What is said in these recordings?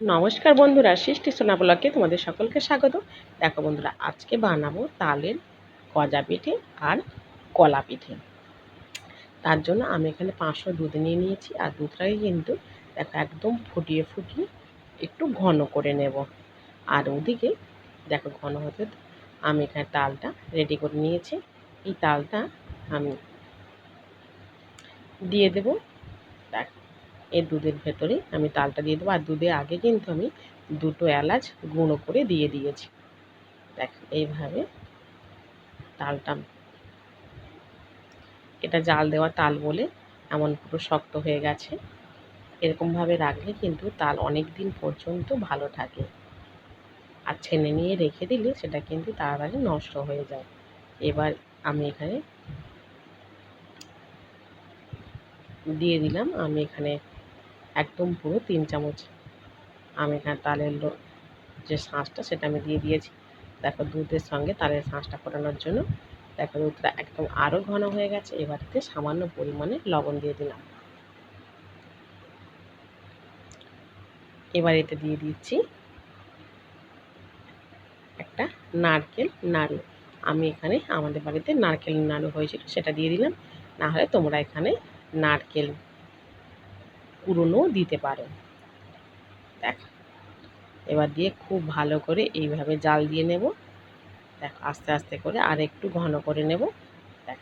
নমস্কার বন্ধুরা, সৃষ্টি সোনা ব্লগে তোমাদের সকলকে স্বাগত। দেখো বন্ধুরা, আজকে বানাবো তালের গজা পিঠে আর কলা পিঠে। তার জন্য আমি এখানে পাঁচশো দুধ নিয়ে নিয়েছি, আর দুধটাকে কিন্তু দেখো একদম ফুটিয়ে ফুটিয়ে একটু ঘন করে নেব। আর ওদিকে দেখো ঘন হতে আমি এখানে তালটা রেডি করে নিয়েছি। এই তালটা আমি দিয়ে দেবো। দেখ এই দুধের ভেতরে আমি তালটা দিয়ে দেবো। আর দুধে আগে কিন্তু আমি দুটো এলাচ গুঁড়ো করে দিয়ে দিয়েছি। দেখ, এইভাবে তালটা এটা জাল দেওয়া তাল বলে এমন পুরো শক্ত হয়ে গেছে। এরকমভাবে রাখলে কিন্তু তাল অনেক দিন পর্যন্ত ভালো থাকে। আর ছেনে নিয়ে রেখে দিলে সেটা কিন্তু তাড়াতাড়ি নষ্ট হয়ে যায়। এবার আমি এখানে দিয়ে দিলাম। আমি এখানে একদম পুরো তিন চামচ। আমি এখানে তালের যে শাঁসটা, সেটা আমি দিয়ে দিয়েছি। দেখো দুধের সঙ্গে তালের শাঁসটা ফোটানোর জন্য। দেখো দুধটা একদম আরও ঘন হয়ে গেছে। এবারেতে সামান্য পরিমাণে লবণ দিয়ে দিলাম। এবার এতে দিয়ে দিচ্ছি একটা নারকেল নাড়ু। আমি এখানে আমাদের বাড়িতে নারকেল নাড়ু হয়েছিল, সেটা দিয়ে দিলাম। না হলে তোমরা এখানে নারকেল পুরনো দিতে পারো। দেখ, এবার দিয়ে খুব ভালো করে এইভাবে জাল দিয়ে নেব। দেখ, আস্তে আস্তে করে আর একটু ঘন করে নেব। দেখ,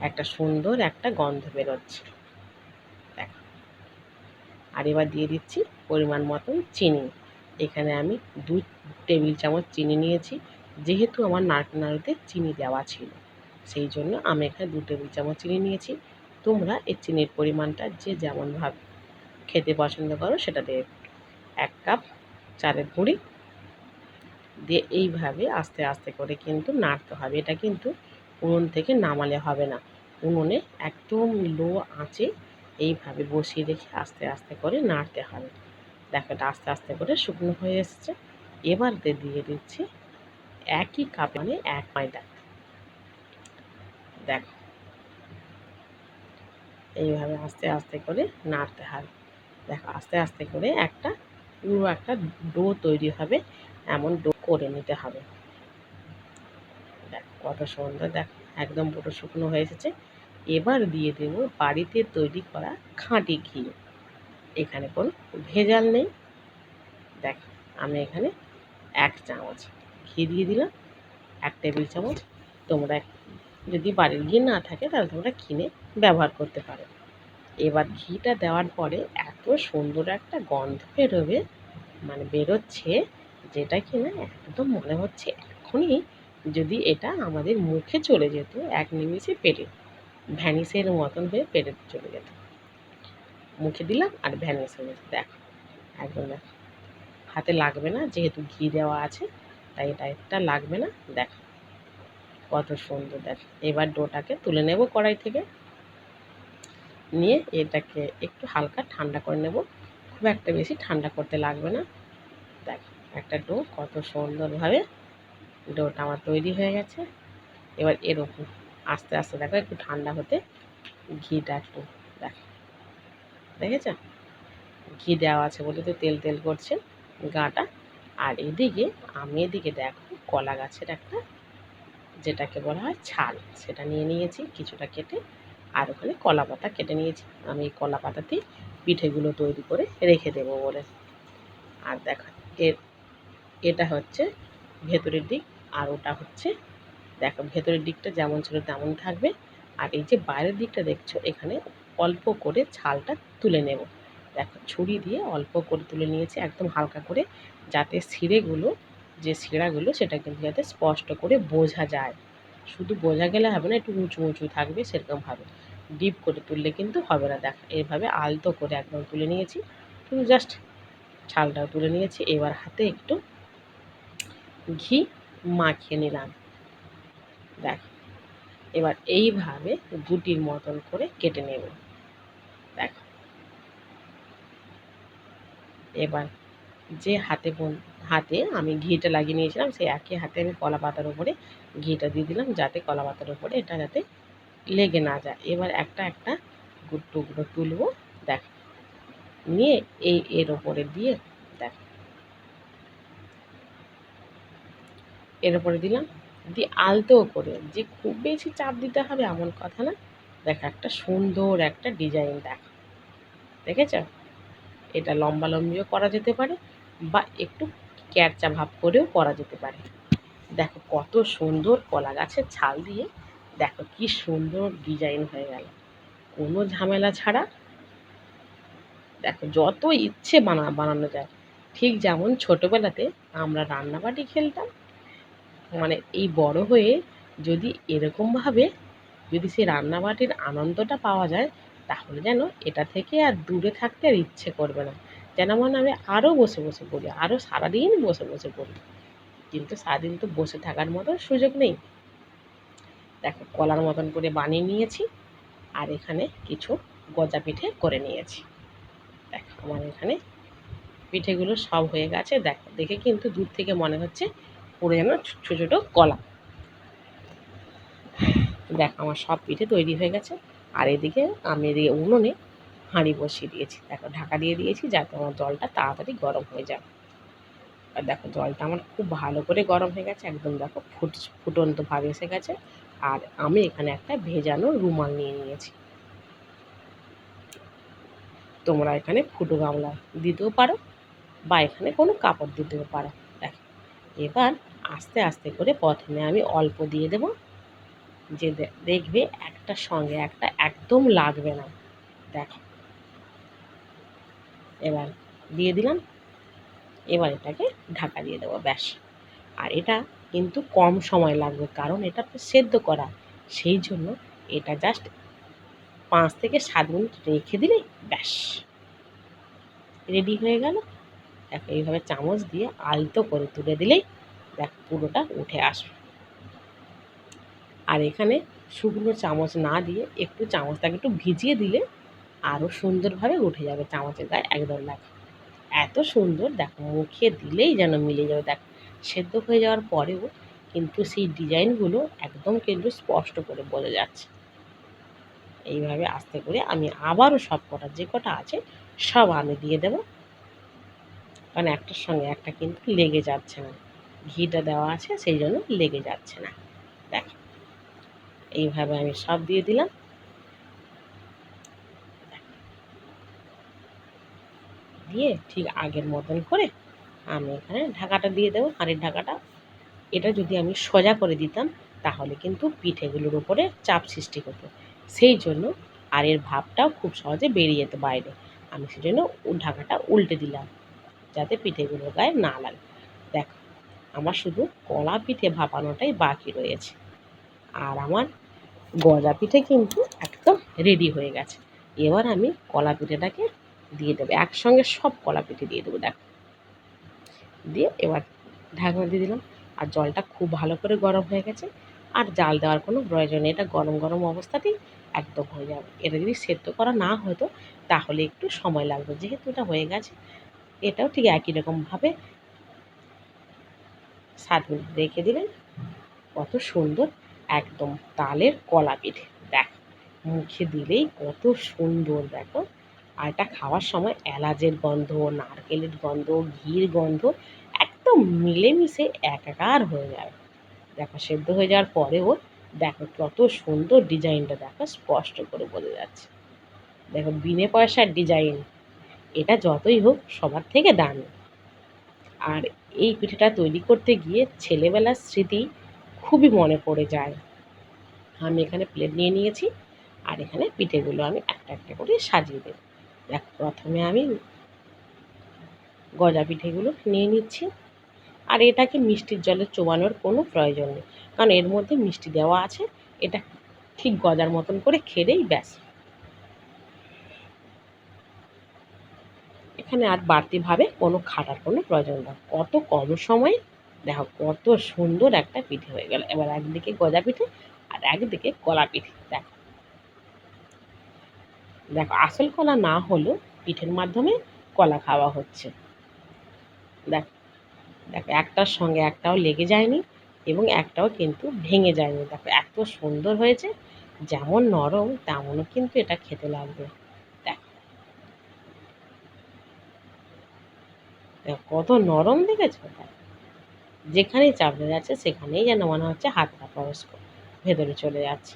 একটা সুন্দর একটা গন্ধ বেরোচ্ছে। দেখ, আর এবার দিয়ে দিচ্ছি পরিমাণ মতন চিনি। এখানে আমি দু টেবিল চামচ চিনি নিয়েছি, যেহেতু আমার নারকেল নাড়ুতে চিনি দেওয়া ছিল। সেই জন্য আমি এখানে দু টেবিল চামচ চিনি নিয়েছি। তোমরা এই চিনির পরিমাণটা যে যেমন যেমনভাবে খেতে পছন্দ করো, সেটা দিয়ে এক কাপ চালের গুঁড়ি দিয়ে এইভাবে আস্তে আস্তে করে কিন্তু নাড়তে হবে। এটা কিন্তু উনুন থেকে নামালে হবে না। উনুনে একদম লো আঁচে এইভাবে বসিয়ে রেখে আস্তে আস্তে করে নাড়তে হবে। দেখো এটা আস্তে আস্তে করে শুকনো হয়ে এসছে। এবার দিয়ে দিচ্ছি একই কাপ মানে এক ময়দা। দেখো, এইভাবে আস্তে আস্তে করে নাড়তে হবে। দেখো, আস্তে আস্তে করে একটা, পুরো একটা ডো তৈরি হবে, এমন ডো করে নিতে হবে। দেখ, কত সুন্দর, দেখ, একদম পুরো শুকনো হয়ে এসেছে। এবার দিয়ে দেব বাড়িতে তৈরি করা খাঁটি ঘি। এখানে কোনো ভেজাল নেই। দেখ, আমি এখানে এক চামচ ঘি দিয়ে দিলাম, এক টেবিল চামচ। তোমরা যদি বাড়ির ঘি না থাকে, তাহলে তোমরা কিনে ব্যবহার করতে পারো। এবার ঘিটা দেওয়ার পরে এত সুন্দর একটা গন্ধ বেরোবে মানে বেরোচ্ছে, যেটা কিনা একদম মনে হচ্ছে এখনই যদি এটা আমাদের মুখে চলে যেত, এক নিমিষে পেটে ভ্যানিসের মতন হয়ে পেটে চলে যেত। মুখে দিলাম আর ভ্যানিস হয়ে যেত দেখো, একদম দেখো। হাতে লাগবে না, যেহেতু ঘি দেওয়া আছে, তাই এটা একটা লাগবে না, দেখো। কত সুন্দর, দেখ। এবার ডোটাকে তুলে নেব কড়াই থেকে। নিয়ে এটাকে একটু হালকা ঠান্ডা করে নেব। খুব একটা বেশি ঠান্ডা করতে লাগবে না। দেখ, একটা ডো কত সুন্দরভাবে ডোটা আমার তৈরি হয়ে গেছে। এবার এরকম আস্তে আস্তে দেখো, একটু ঠান্ডা হতে ঘিটা একটু দেখ। দেখেছ? ঘি দেওয়া আছে বলে তো তেল তেল করছে গাটা। আর এদিকে, আমি এদিকে দেখো, কলা গাছের একটা যেটাকে বলা হয় ছাল, সেটা নিয়ে নিয়েছি কিছুটা কেটে। আর ওখানে কলা পাতা কেটে নিয়েছি। আমি এই কলা পাতাতেই পিঠেগুলো তৈরি করে রেখে দেবো বলে। আর দেখা, এর, এটা হচ্ছে ভেতরের দিক আর ওটা হচ্ছে, দেখো ভেতরের দিকটা যেমন ছিল তেমন থাকবে। আর এই যে বাইরের দিকটা দেখছ, এখানে অল্প করে ছালটা তুলে নেব। দেখো ছুরি দিয়ে অল্প করে তুলে নিয়েছি একদম হালকা করে, যাতে সিঁড়েগুলো যে শিরাগুলো সেটা কিন্তু যাতে স্পষ্ট করে বোঝা যায়। শুধু বোঝা গেলে হবে না, একটু উঁচু উঁচু থাকবে সেরকমভাবে ডিপ করে তুললে কিন্তু হবে না। দেখ, এভাবে আলতো করে একদম তুলে নিয়েছি। শুধু জাস্ট ছালটাও তুলে নিয়েছি। এবার হাতে একটু ঘি মাখিয়ে নিলাম। দেখ, এবার এইভাবে গুটির মতন করে কেটে নেব। দেখ, এবার যে হাতে হাতে আমি ঘিটা লাগিয়ে নিয়েছিলাম, সেই একই হাতে আমি কলা পাতার উপরে ঘিটা দিয়ে দিলাম, যাতে কলা পাতার উপরে এটা যাতে লেগে না যায়। এবার একটা একটা টুকরো তুলবো, দেখ। নিয়ে এই, এর ওপরে দিয়ে দেখ। এর উপরে দিলাম, দিয়ে আলতো করে। যে খুব বেশি চাপ দিতে হবে এমন কথা না। দেখ, একটা সুন্দর একটা ডিজাইন দেখ। দেখেছ? এটা লম্বা লম্বিও করা যেতে পারে বা একটু ক্যারচা ভাব করেও করা যেতে পারে। দেখো কত সুন্দর কলা গাছের ছাল দিয়ে দেখো কি সুন্দর ডিজাইন হয়ে গেল। কোনো ঝামেলা ছাড়া দেখো যত ইচ্ছে বানা, বানানো যায়। ঠিক যেমন ছোটোবেলাতে আমরা রান্নাবাটি খেলতাম মানে এই বড় হয়ে যদি এরকমভাবে যদি সেই রান্নাবাটির আনন্দটা পাওয়া যায়, তাহলে যেন এটা থেকে আর দূরে থাকতে আর ইচ্ছে করবে না। যেন মনে আমি আরও বসে বসে পড়ি আরও সারাদিন বসে বসে পড়ি। কিন্তু সারাদিন তো বসে থাকার মতো সুযোগ নেই। দেখো কলার মতন করে বানিয়ে নিয়েছি আর এখানে কিছু গজা পিঠে করে নিয়েছি। দেখো আমার এখানে পিঠেগুলো সব হয়ে গেছে। দেখো, দেখে কিন্তু দূর থেকে মনে হচ্ছে পুরো যেন ছোটো ছোটো কলা। দেখো আমার সব পিঠে তৈরি হয়ে গেছে। আর এদিকে আমি এদিকে উনুনে হাঁড়ি বসিয়ে দিয়েছি। দেখো, ঢাকা দিয়ে দিয়েছি, যাতে আমার জলটা তাড়াতাড়ি গরম হয়ে যায় আর দেখো, জলটা আমার খুব ভালো করে গরম হয়ে গেছে, একদম দেখো ফুট ফুটন্ত ভাব এসে গেছে। আর আমি এখানে একটা ভেজানো রুমাল নিয়ে নিয়েছি। তোমরা এখানে ফুটো গামলা দিতেও পারো, বা এখানে কোনো কাপড় দিতেও পারো। দেখো, এবার আস্তে আস্তে করে প্রথমে আমি অল্প দিয়ে দেব, যে দেখবে একটা সঙ্গে একটা একদম লাগবে না। দেখো এবার দিয়ে দিলাম। এবার এটাকে ঢাকা দিয়ে দেবো, ব্যাস। আর এটা কিন্তু কম সময় লাগবে, কারণ এটা সেদ্ধ করা। সেই জন্য এটা জাস্ট পাঁচ থেকে সাত মিনিট রেখে দিলেই ব্যাস। রেডি হয়ে গেল। দেখো এইভাবে চামচ দিয়ে আলতো করে তুলে দিলেই দেখ পুরোটা উঠে আসবে। আর এখানে শুকনো চামচ না দিয়ে একটু চামচটাকে একটু ভিজিয়ে দিলে আরও সুন্দরভাবে উঠে যাবে চামচের গায়ে একদম দেখো। এত সুন্দর দেখো, মুখে দিলেই যেন মিলে যাবে। দেখ, সেদ্ধ হয়ে যাওয়ার পরেও কিন্তু সেই ডিজাইনগুলো একদম কিন্তু স্পষ্ট করে বোঝা যাচ্ছে। এইভাবে আস্তে করে আমি আবারও সব কটা যে কটা আছে সব আমি দিয়ে দেব। কারণ একটার সঙ্গে একটা কিন্তু লেগে যাচ্ছে না। ঘিটা দেওয়া আছে, সেই জন্য লেগে যাচ্ছে না। দেখ, এইভাবে আমি সব দিয়ে দিলাম। দিয়ে ঠিক আগের মতন করে আমি এখানে ঢাকাটা দিয়ে দেবো, হাঁড়ির ঢাকাটা। এটা যদি আমি সোজা করে দিতাম, তাহলে কিন্তু পিঠেগুলোর উপরে চাপ সৃষ্টি হতো সেই জন্য আর এর ভাবটাও খুব সহজে বেরিয়ে যেত বাইরে। আমি সেই জন্য ঢাকাটা উল্টে দিলাম, যাতে পিঠেগুলোর গায়ে না লাগে। দেখো, আমার শুধু কলা পিঠে ভাপানোটাই বাকি রয়েছে। আর আমার গজা পিঠে কিন্তু একদম রেডি হয়ে গেছে। এবার আমি কলা পিঠেটাকে দিয়ে দেবো। একসঙ্গে সব কলা পিঠে দিয়ে দেবো, দেখো। দিয়ে এবার ঢাকনা দিয়ে দিলাম। আর জলটা খুব ভালো করে গরম হয়ে গেছে। আর জাল দেওয়ার কোনো প্রয়োজন নেই। এটা গরম গরম অবস্থাতেই একদম হয়ে যাবে। এটা যদি সেদ্ধ করা না হতো, তাহলে একটু সময় লাগবে যেহেতু এটা হয়ে গেছে, এটাও ঠিক একই রকমভাবে সাত মিনিট রেখে দিলেন। কত সুন্দর একদম তালের কলা পিঠে দেখ, মুখে দিলেই কত সুন্দর, দেখো। আর এটা খাওয়ার সময় এলাচের গন্ধ, নারকেলের গন্ধ, ঘির গন্ধ একদম মিলেমিশে একাকার হয়ে যায়। দেখো, সেদ্ধ হয়ে যাওয়ার পরেও দেখো কত সুন্দর ডিজাইনটা দেখো, স্পষ্ট করে বোঝা যাচ্ছে। দেখো, বিনে পয়সার ডিজাইন, এটা যতই হোক সবার থেকে দামি। আর এই পিঠেটা তৈরি করতে গিয়ে ছেলেবেলার স্মৃতি খুবই মনে পড়ে যায়। আমি এখানে প্লেট নিয়ে নিয়েছি, আর এখানে পিঠেগুলো আমি একটা একটা করে সাজিয়ে দেব। দেখ, প্রথমে আমি গজা পিঠেগুলো নিয়ে নিচ্ছি। আর এটাকে মিষ্টির জলে চোবানোর কোনো প্রয়োজন নেই। কারণ এর মধ্যে মিষ্টি দেওয়া আছে, এটা ঠিক গজার মতন করে খেলেই ব্যাস। এখানে আর বাড়তিভাবে কোনো খাটার কোনো প্রয়োজন না কত কম সময়ে, দেখো কত সুন্দর একটা পিঠে হয়ে গেল। এবার একদিকে গজা পিঠে আর একদিকে কলা পিঠে। দেখো দেখো, আসল কলা না হলেও পিঠের মাধ্যমে কলা খাওয়া হচ্ছে। দেখ, দেখো, একটার সঙ্গে একটাও লেগে যায়নি এবং একটাও কিন্তু ভেঙে যায়নি। দেখো, এত সুন্দর হয়েছে, যেমন নরম, তেমনও কিন্তু এটা খেতে লাগবে। দেখ কত নরম দেখেছ? যেখানেই চাপড়ে যাচ্ছে, সেখানেই যেন মনে হচ্ছে হাতটা পরশ করে ভেতরে চলে যাচ্ছে।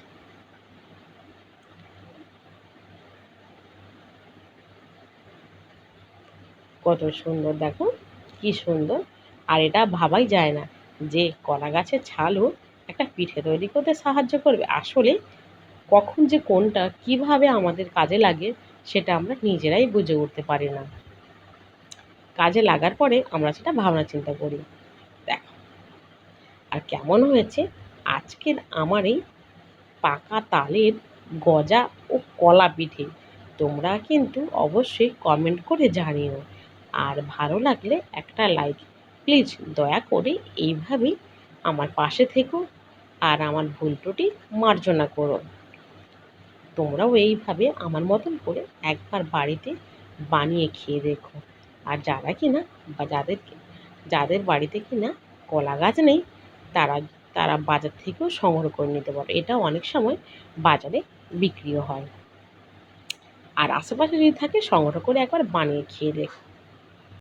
কত সুন্দর, দেখো কি সুন্দর। আর এটা ভাবাই যায় না যে কলা গাছের ছালও একটা পিঠে তৈরি করতে সাহায্য করবে। আসলে কখন যে কোনটা কীভাবে আমাদের কাজে লাগে সেটা আমরা নিজেরাই বুঝে উঠতে পারি না। কাজে লাগার পরে আমরা সেটা ভাবনা চিন্তা করি। দেখো, আর কেমন হয়েছে? আজকের আমার এই পাকা তালের গজা ও কলা পিঠে তোমরা কিন্তু অবশ্যই কমেন্ট করে জানিও। আর ভালো লাগলে একটা লাইক প্লিজ দয়া করে এইভাবেই আমার পাশে থেকো আর আমার ভুল ত্রুটি মার্জনা করো। তোমরাও এইভাবে আমার মতন করে একবার বাড়িতে বানিয়ে খেয়ে দেখো। আর যারা কিনা বা যাদেরকে যাদের বাড়িতে কিনা কলা গাছ নেই, তারা তারা বাজার থেকেও সংগ্রহ করে নিতে পারো। এটা অনেক সময় বাজারে বিক্রিও হয়। আর আশেপাশে যদি থাকে সংগ্রহ করে একবার বানিয়ে খেয়ে দেখো।